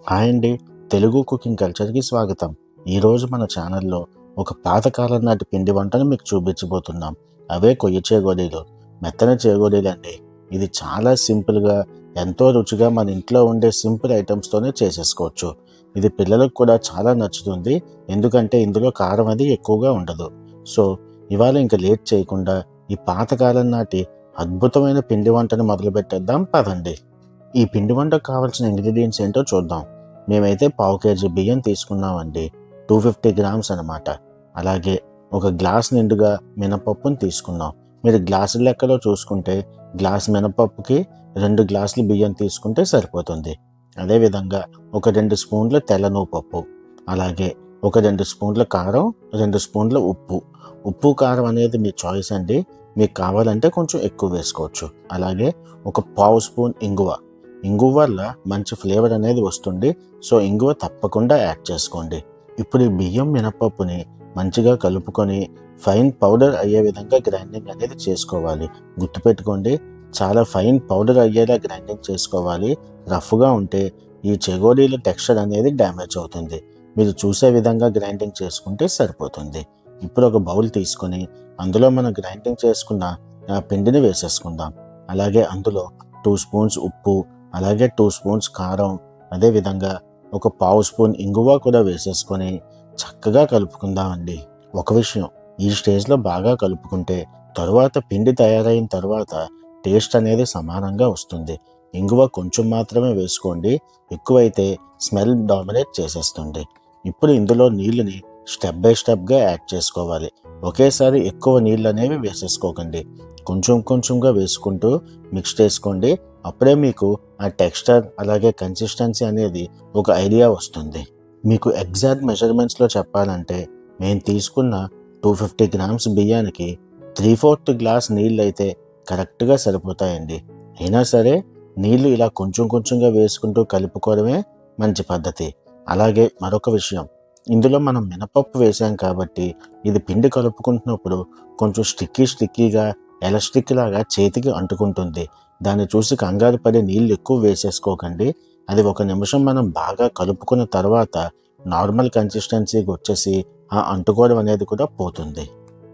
Hi అండి Telugu cooking కల్చర్కి స్వాగతం. ఈరోజు మన ఛానల్లో ఒక పాతకాలం నాటి పిండి వంటను మీకు చూపించబోతున్నాం. అవే కొయ్య చేగోడీలు. మెత్తన చేగోడీలు అండి ఇది చాలా సింపుల్గా ఎంతో రుచిగా మన ఇంట్లో ఉండే సింపుల్ ఐటమ్స్తోనే చేసేసుకోవచ్చు. ఇది పిల్లలకు కూడా చాలా నచ్చుతుంది. ఎందుకంటే ఇందులో కారం అది ఎక్కువగా ఉండదు. సో ఇవాళ ఇంకా లేట్ చేయకుండా ఈ పాతకాలం నాటి అద్భుతమైన పిండి వంటను మొదలుపెట్టేద్దాం. పదండి. ఈ పిండి వంటకు కావాల్సిన ఇంగ్రీడియంట్స్ ఏంటో చూద్దాం. మేమైతే పావు కేజీ బియ్యం తీసుకున్నామండి. టూ ఫిఫ్టీ గ్రామ్స్ అనమాట అలాగే ఒక గ్లాస్ నిండుగా మినపప్పును తీసుకున్నాం. మీరు గ్లాసు లెక్కలో చూసుకుంటే గ్లాస్ మినపప్పుకి రెండు గ్లాసులు బియ్యం తీసుకుంటే సరిపోతుంది. అదేవిధంగా ఒక రెండు స్పూన్ల తెల్ల పప్పు అలాగే ఒక రెండు స్పూన్ల కారం రెండు స్పూన్ల ఉప్పు. ఉప్పు కారం అనేది మీ చాయిస్ అండి. మీకు కావాలంటే కొంచెం ఎక్కువ వేసుకోవచ్చు. అలాగే ఒక పావు స్పూన్ ఇంగువ. ఇంగువ వల్ల మంచి ఫ్లేవర్ అనేది వస్తుంది. సో ఇంగువ తప్పకుండా యాడ్ చేసుకోండి. ఇప్పుడు ఈ బియ్యం మినపప్పుని మంచిగా కలుపుకొని ఫైన్ పౌడర్ అయ్యే విధంగా గ్రైండింగ్ అనేది చేసుకోవాలి. గుర్తుపెట్టుకోండి చాలా ఫైన్ పౌడర్ అయ్యేలా గ్రైండింగ్ చేసుకోవాలి. రఫ్గా ఉంటే ఈ చెగోడీల టెక్స్చర్ అనేది డ్యామేజ్ అవుతుంది. మీరు చూసే విధంగా గ్రైండింగ్ చేసుకుంటే సరిపోతుంది. ఇప్పుడు ఒక బౌల్ తీసుకొని అందులో మనం గ్రైండింగ్ చేసుకున్న ఆ పిండిని వేసేసుకుందాం. అలాగే అందులో టూ స్పూన్స్ ఉప్పు అలాగే టూ స్పూన్స్ కారం అదేవిధంగా ఒక పావు స్పూన్ ఇంగువ కూడా వేసేసుకొని చక్కగా కలుపుకుందామండి. ఒక విషయం ఈ స్టేజ్లో బాగా కలుపుకుంటే తరువాత పిండి తయారైన తర్వాత టేస్ట్ అనేది సమానంగా వస్తుంది. ఇంగువ కొంచెం మాత్రమే వేసుకోండి ఎక్కువైతే స్మెల్ డామినేట్ చేసేస్తుంది. ఇప్పుడు ఇందులో నీళ్ళని స్టెప్ బై స్టెప్గా యాడ్ చేసుకోవాలి. ఒకేసారి ఎక్కువ నీళ్ళు అనేవి వేసేసుకోకండి. కొంచెం కొంచెంగా వేసుకుంటూ మిక్స్ చేసుకోండి. అప్పుడే మీకు ఆ టెక్స్చర్ అలాగే కన్సిస్టెన్సీ అనేది ఒక ఐడియా వస్తుంది. మీకు ఎగ్జాక్ట్ మెజర్మెంట్స్లో చెప్పాలంటే మేము తీసుకున్న టూ ఫిఫ్టీ గ్రామ్స్ బియ్యానికి త్రీ ఫోర్త్ గ్లాస్ నీళ్ళు అయితే కరెక్ట్గా సరిపోతాయండి. అయినా సరే నీళ్ళు ఇలా కొంచెం కొంచెంగా వేసుకుంటూ కలుపుకోవడమే మంచి పద్ధతి. అలాగే మరొక విషయం ఇందులో మనం మినపప్పు వేసాం కాబట్టి ఇది పిండి కలుపుకుంటున్నప్పుడు కొంచెం స్టిక్కీ స్టిక్కీగా ఎలాస్టిక్ లాగా చేతికి అంటుకుంటుంది. దాన్ని చూసి కంగారు పడి నీళ్ళు ఎక్కువ వేసేసుకోకండి. అది ఒక నిమిషం మనం బాగా కలుపుకున్న తర్వాత నార్మల్ కన్సిస్టెన్సీకి వచ్చేసి ఆ అంటుకోవడం అనేది కూడా పోతుంది.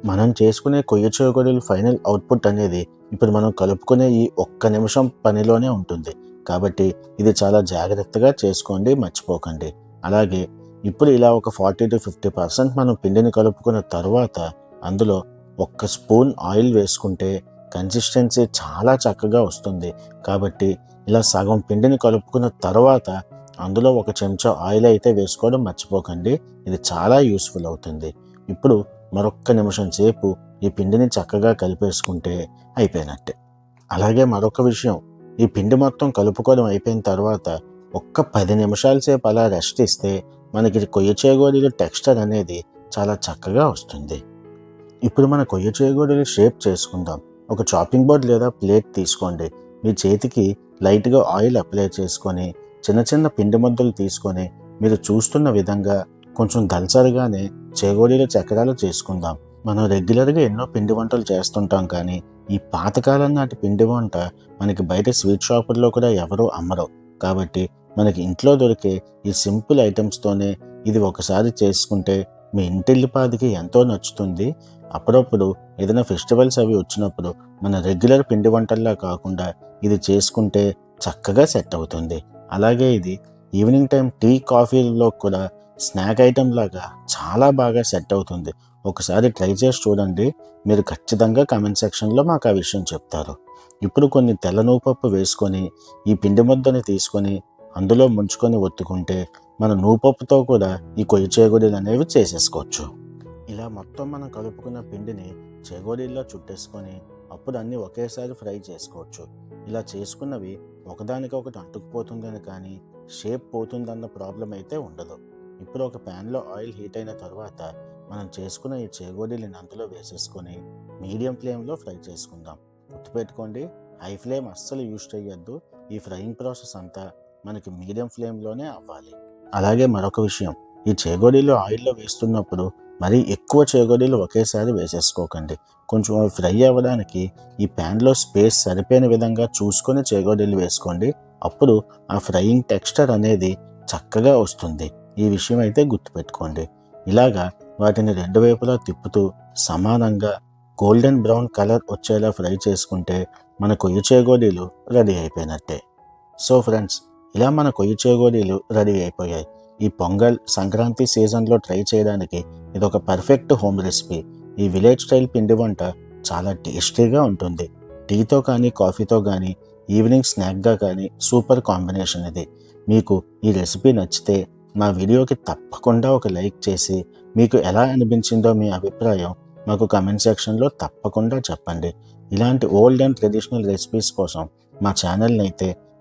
మనం చేసుకునే కొయ్య చేగొడలు ఫైనల్ అవుట్పుట్ అనేది ఇప్పుడు మనం కలుపుకునే ఈ ఒక్క నిమిషం పనిలోనే ఉంటుంది. కాబట్టి ఇది చాలా జాగ్రత్తగా చేసుకోండి మర్చిపోకండి. అలాగే ఇప్పుడు ఇలా ఒక ఫార్టీ టు ఫిఫ్టీ పర్సెంట్ మనం పిండిని కలుపుకున్న తర్వాత అందులో ఒక్క స్పూన్ ఆయిల్ వేసుకుంటే కన్సిస్టెన్సీ చాలా చక్కగా వస్తుంది. కాబట్టి ఇలా సగం పిండిని కలుపుకున్న తర్వాత అందులో ఒక చెంచా ఆయిల్ అయితే వేసుకోవడం మర్చిపోకండి. ఇది చాలా యూస్ఫుల్ అవుతుంది. ఇప్పుడు మరొక్క నిమిషం సేపు ఈ పిండిని చక్కగా కలిపేసుకుంటే అయిపోయినట్టే. అలాగే మరొక విషయం ఈ పిండి మొత్తం కలుపుకోవడం అయిపోయిన తర్వాత ఒక్క పది నిమిషాల సేపు అలా రెస్ట్ ఇస్తే మనకి కొయ్య చేగోడీల టెక్స్చర్ అనేది చాలా చక్కగా వస్తుంది. ఇప్పుడు మన కొయ్య చేగోడీలు షేప్ చేసుకుందాం. ఒక చాపింగ్ బోర్డ్ లేదా ప్లేట్ తీసుకోండి. మీ చేతికి లైట్గా ఆయిల్ అప్లై చేసుకొని చిన్న చిన్న పిండి ముద్దలు తీసుకొని మీరు చూస్తున్న విధంగా కొంచెం దల్సరిగానే చేగోడీల చక్రాలు చేసుకుందాం. మనం రెగ్యులర్గా ఎన్నో పిండి వంటలు చేస్తుంటాం కానీ ఈ పాతకాలం నాటి పిండి వంట మనకి బయట స్వీట్ షాపుల్లో కూడా ఎవరూ అమ్మరు. కాబట్టి మనకి ఇంట్లో దొరికే ఈ సింపుల్ ఐటమ్స్తోనే ఇది ఒకసారి చేసుకుంటే మీ ఇంటిల్లిపాదికి ఎంతో నచ్చుతుంది. అప్పుడప్పుడు ఏదైనా ఫెస్టివల్స్ అవి వచ్చినప్పుడు మన రెగ్యులర్ పిండి వంటల్లా కాకుండా ఇది చేసుకుంటే చక్కగా సెట్ అవుతుంది. అలాగే ఇది ఈవినింగ్ టైం టీ కాఫీలో కూడా స్నాక్ ఐటెం లాగా చాలా బాగా సెట్ అవుతుంది. ఒకసారి ట్రై చేసి చూడండి. మీరు ఖచ్చితంగా కామెంట్ సెక్షన్లో మాకు ఆ విషయం చెప్తారు. ఇప్పుడు కొన్ని తెల్ల నూపప్పు వేసుకొని ఈ పిండి ముద్దని తీసుకొని అందులో ముంచుకొని ఒత్తుకుంటే మన నూపప్పుతో కూడా ఈ కొయ్య చేగోడీలు అనేవి చేసేసుకోవచ్చు. ఇలా మొత్తం మనం కలుపుకున్న పిండిని చేగోడీల్లో చుట్టేసుకొని అప్పుడు అన్నీ ఒకేసారి ఫ్రై చేసుకోవచ్చు. ఇలా చేసుకున్నవి ఒకదానికొకటి అంటుకుపోతుందని కానీ షేప్ పోతుందన్న ప్రాబ్లం అయితే ఉండదు. ఇప్పుడు ఒక ప్యాన్లో ఆయిల్ హీట్ అయిన తర్వాత మనం చేసుకున్న ఈ చేగోడీలని అందులో వేసేసుకొని మీడియం ఫ్లేమ్లో ఫ్రై చేసుకుందాం. గుర్తుపెట్టుకోండి హై ఫ్లేమ్ అస్సలు యూజ్ చేయొద్దు ఈ ఫ్రైయింగ్ ప్రాసెస్ అంతా మనకి మీడియం ఫ్లేమ్లోనే అవ్వాలి. అలాగే మరొక విషయం ఈ చేగోడీలు ఆయిల్లో వేస్తున్నప్పుడు మరీ ఎక్కువ చేగోడీలు ఒకేసారి వేసేసుకోకండి. కొంచెం అవి ఫ్రై అవ్వడానికి ఈ ప్యాన్లో స్పేస్ సరిపోయిన విధంగా చూసుకొని చేగోడీలు వేసుకోండి. అప్పుడు ఆ ఫ్రైయింగ్ టెక్స్చర్ అనేది చక్కగా వస్తుంది. ఈ విషయం అయితే గుర్తుపెట్టుకోండి. ఇలాగా వాటిని రెండు వైపులా తిప్పుతూ సమానంగా గోల్డెన్ బ్రౌన్ కలర్ వచ్చేలా ఫ్రై చేసుకుంటే మన కొయ్య చేగోడీలు రెడీ అయిపోయినట్టే. సో ఫ్రెండ్స్ ఇలా మన కొయ్య చేగోడీలు రెడీ అయిపోయాయి. ఈ పొంగల్ సంక్రాంతి సీజన్లో ట్రై చేయడానికి ఇది ఒక పర్ఫెక్ట్ హోమ్ రెసిపీ. ఈ విలేజ్ స్టైల్ పిండి వంట చాలా టేస్టీగా ఉంటుంది. టీతో కానీ కాఫీతో కానీ ఈవినింగ్ స్నాక్గా కానీ సూపర్ కాంబినేషన్ ఇది. మీకు ఈ రెసిపీ నచ్చితే మా వీడియోకి తప్పకుండా ఒక లైక్ చేసి మీకు ఎలా అనిపించిందో మీ అభిప్రాయం మాకు కమెంట్ సెక్షన్లో తప్పకుండా చెప్పండి. ఇలాంటి ఓల్డ్ అండ్ ట్రెడిషనల్ రెసిపీస్ కోసం మా ఛానల్ని అయితే